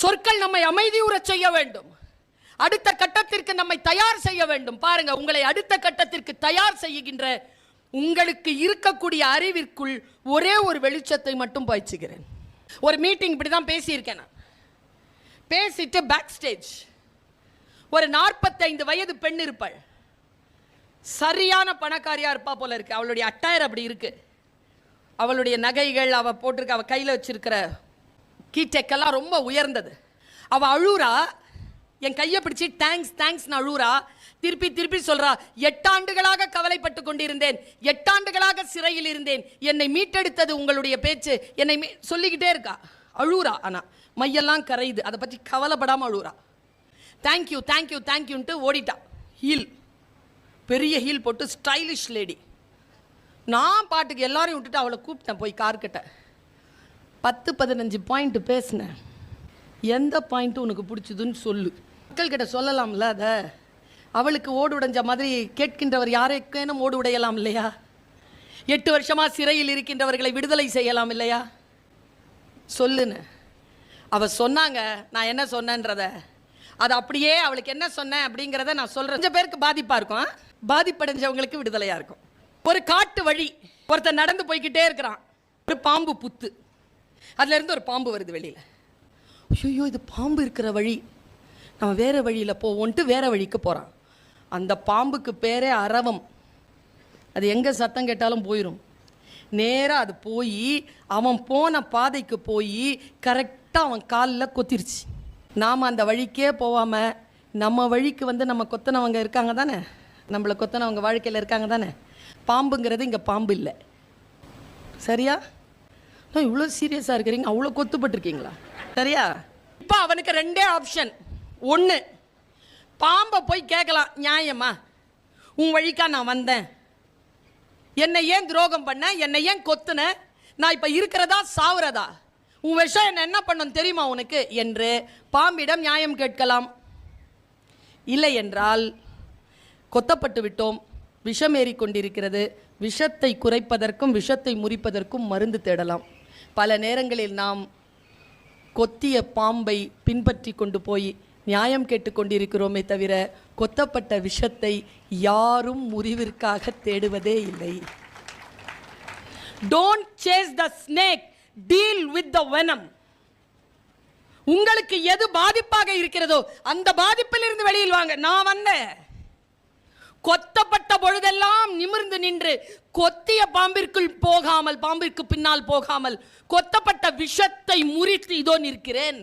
சொற்கள் நம்மை அமைதியுறச் செய்ய வேண்டும். அடுத்த கட்டத்திற்கு நம்மை தயார் செய்ய வேண்டும். பாருங்க உங்களை அடுத்த கட்டத்திற்கு தயார் செய்கின்ற உங்களுக்கு இருக்கக்கூடிய அறிவிற்குள் ஒரே ஒரு வெளிச்சத்தை மட்டும் பாய்ச்சுகிறேன். ஒரு மீட்டிங் இப்படி தான் பேசியிருக்கேன் நான். பேசிட்டு பேக் ஸ்டேஜ் ஒரு நாற்பத்தைந்து வயது பெண் இருப்பாள். சரியான பணக்காரியாக இருப்பா போல இருக்கு. அவளுடைய அட்டையர் அப்படி இருக்கு. அவளுடைய நகைகள் அவள் போட்டிருக்க அவள் கையில் வச்சிருக்கிற கீட்டெக்கெல்லாம் ரொம்ப உயர்ந்தது. அவள் அழுறா. என் கையை பிடிச்சி தேங்க்ஸ் தேங்க்ஸ்னு அழுறா. திருப்பி திருப்பி சொல்றா எட்டாண்டுகளாக கவலைப்பட்டு கொண்டிருந்தேன். எட்டாண்டுகளாக சிறையில் இருந்தேன். என்னை மீட்டெடுத்தது உங்களுடைய பேச்சு. என்னை மீ சொல்லிக்கிட்டே இருக்கா. அழுறா ஆனா. மையெல்லாம் கரையுது. அதை பற்றி கவலைப்படாமல் அழுறா. தேங்க்யூ தேங்க்யூ தேங்க்யூன்ட்டு ஓடிட்டா. ஹீல் பெரிய ஹீல் போட்டு ஸ்டைலிஷ் லேடி நான் பாட்டுக்கு எல்லாரையும் விட்டுட்டு அவளை கூப்பிட்டேன் போய் கார்கிட்ட. பத்து பதினஞ்சு பாயிண்ட் பேசினேன். எந்த பாயிண்ட்டு உனக்கு பிடிச்சதுன்னு சொல்லு. மக்கள்கிட்ட சொல்லலாம்ல அதை. அவளுக்கு ஓடு உடைஞ்ச மாதிரி கேட்கின்றவர் யாருக்கேனும் ஓடு உடையலாம் இல்லையா? எட்டு வருஷமாக சிறையில் இருக்கின்றவர்களை விடுதலை செய்யலாம் இல்லையா? சொல்லுன்னு. அவள் சொன்னாங்க நான் என்ன சொன்னேன்றத. அது அப்படியே அவளுக்கு என்ன சொன்னேன் அப்படிங்கிறத நான் சொல்கிறேன் கொஞ்சம் பேருக்கு பாதிப்பாக இருக்கும் பாதிப்படைஞ்சவங்களுக்கு விடுதலையாக இருக்கும். ஒரு காட்டு வழி. ஒருத்தன் நடந்து போய்கிட்டே இருக்கிறான். ஒரு பாம்பு புத்து. அதுலேருந்து ஒரு பாம்பு வருது வெளியில். ஐயோ இது பாம்பு இருக்கிற வழி. நம்ம வேறு வழியில் போவோன்ட்டு வேறு வழிக்கு போகிறான் அந்த பாம்புக்கு பேரே அரவம். அது எங்கே சத்தம் கேட்டாலும் போயிடும் நேராக அது போய் அவன் போன பாதைக்கு போய் கரெக்டாக அவன் காலில் கொத்திருச்சு. நாம் அந்த வழிக்கே போகாமல் நம்ம வழிக்கு வந்து நம்ம கொத்தனவங்க இருக்காங்க தானே? நம்மளை கொத்தனவங்க வாழ்க்கையில் இருக்காங்க தானே? பாம்புங்கிறது இங்கே பாம்பு இல்லை. சரியா? இவ்வளோ சீரியஸாக இருக்கிறீங்க? அவ்வளோ கொத்துப்பட்டிருக்கீங்களா? சரியா? இப்போ அவனுக்கு ரெண்டே ஆப்ஷன் ஒன்று பாம்பை போய் கேட்கலாம் நியாயமா? உன் வழிக்கா நான் வந்தேன். என்னை ஏன் துரோகம் பண்ண? என்னை ஏன் கொத்துன? நான் இப்போ இருக்கிறதா சாவுறதா? உன் விஷம் என்ன என்ன பண்ணும் தெரியுமா உனக்கு? என்று பாம்பிடம் நியாயம் கேட்கலாம். இல்லை என்றால் கொத்தப்பட்டு விட்டோம். விஷம் கொண்டிருக்கிறது விஷத்தை குறைப்பதற்கும் விஷத்தை முறிப்பதற்கும் மருந்து தேடலாம். பல நேரங்களில் நாம் கொத்திய பாம்பை பின்பற்றி கொண்டு போய் நியாயம் கேட்டுக்கொண்டிருக்கிறோமே தவிர கொத்தப்பட்ட விஷத்தை யாரும் முறிவிற்காக தேடுவதே இல்லை. Don't chase the snake deal with the venom உங்களுக்கு எது பாதிப்பாக இருக்கிறதோ அந்த பாதிப்பிலிருந்து வெளியில் வாங்க. நான் வந்தேன். கொத்தப்பட்ட பொழுதெல்லாம் நிமிர்ந்து நின்று கொத்திய பாம்பிற்குள் போகாமல் பாம்பிற்கு பின்னால் போகாமல் கொத்தப்பட்ட விஷத்தை முறித்து இதோ நிற்கிறேன்.